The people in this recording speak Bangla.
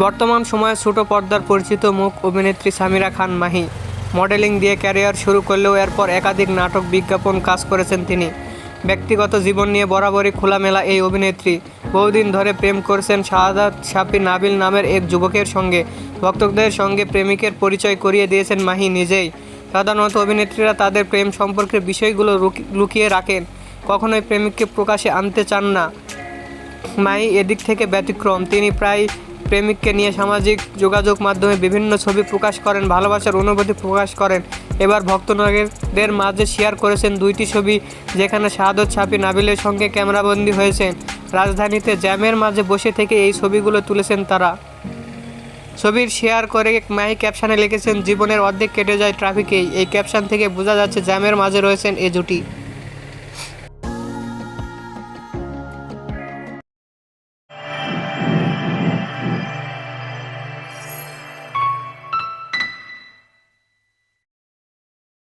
বর্তমান সময়ে ছোট পর্দার পরিচিত মুখ অভিনেত্রী সামিরা খান মাহি। মডেলিং দিয়ে ক্যারিয়ার শুরু করলেও এরপর একাধিক নাটক বিজ্ঞাপন কাজ করেছেন তিনি। ব্যক্তিগত জীবন নিয়ে বরাবরই খোলামেলা এই অভিনেত্রী। বহুদিন ধরে প্রেম করছেন শাহাদাত শাপি নাবিল নামের এক যুবকের সঙ্গে। ভক্তদের সঙ্গে প্রেমিকের পরিচয় করিয়ে দিয়েছেন মাহি নিজেই। সাধারণত অভিনেত্রীরা তাদের প্রেম সম্পর্কের বিষয়গুলো লুকিয়ে রাখেন। কখনোই প্রেমিককে প্রকাশে আনতে চান না। মাই এদিক থেকে ব্যতিক্রম। তিনি প্রায় প্রেমিককে নিয়ে সামাজিক যোগাযোগ মাধ্যমে বিভিন্ন ছবি প্রকাশ করেন, ভালোবাসার অনুভূতি প্রকাশ করেন। এবার ভক্তনগরদের মাঝে শেয়ার করেছেন দুইটি ছবি, যেখানে শাহাদত ছাপি নাবিলের সঙ্গে ক্যামেরাবন্দি হয়েছেন। রাজধানীতে জ্যামের মাঝে বসে থেকে এই ছবিগুলো তুলেছেন তারা। ছবির শেয়ার করে মাহি ক্যাপশানে লিখেছেন, জীবনের অর্ধেক কেটে যায় ট্রাফিকেই এই ক্যাপশন থেকে বোঝা যাচ্ছে, জ্যামের মাঝে রয়েছেন এ জুটি।